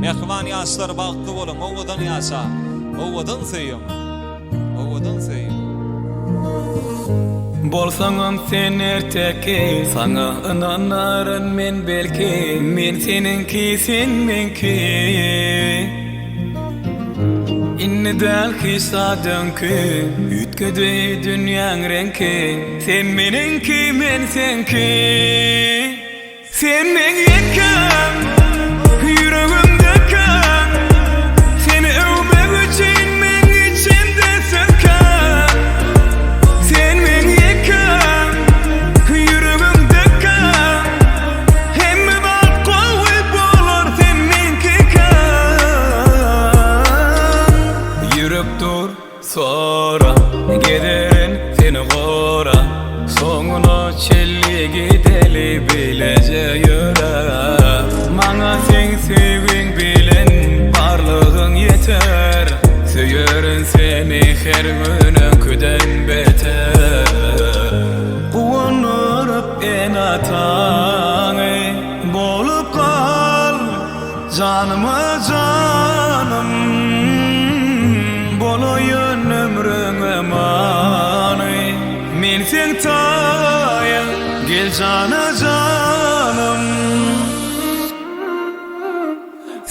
Mehriban ýaşlar bagtly bolan, owadan ýaşa, owadan söýüm. Owadan söýüm. Bolsaňam sen erteki Saňa ynanaryn men belki. Men seninki sen menki Inni däl kisadynky Ütkedi dünýäň renki. Sen meninki men senki. Sen men yekem Yüreğimde dur sonra Giderin seni gora Soňuna çelli gideli bilece yöre Maňa sen sevgiň bilen barlygyň yeter. Söýerin seni her günen küden beter. Uwanurup en ataňy bolup kal. Janyma janym Boloýun ömrüňe many Men sen taýan gel jana janym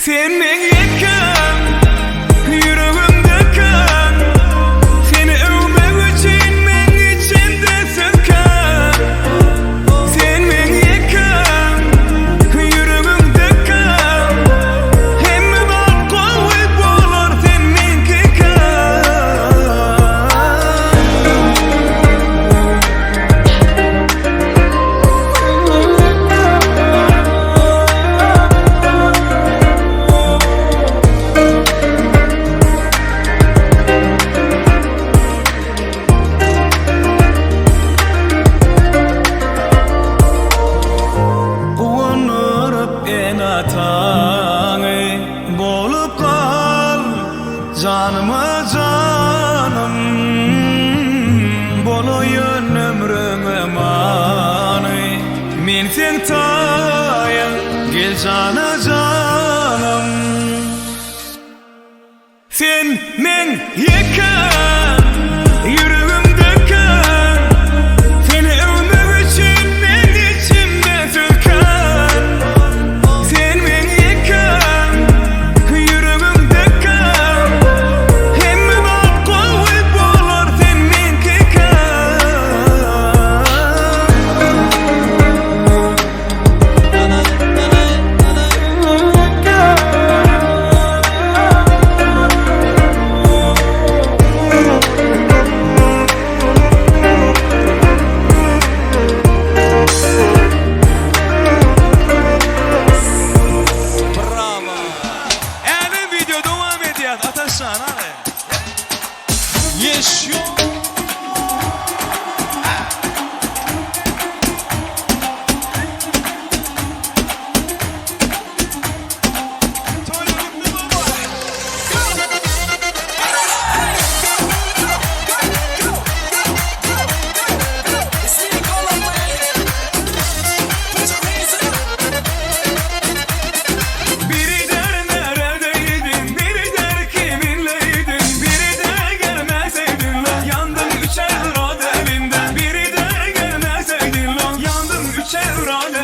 Sen men yekan bolup kal Janyma janym Boloýun ömrüňe many Men sen taýan gel jana janym Sen men yekan Jeśli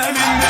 I mean.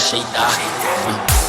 ajeitar.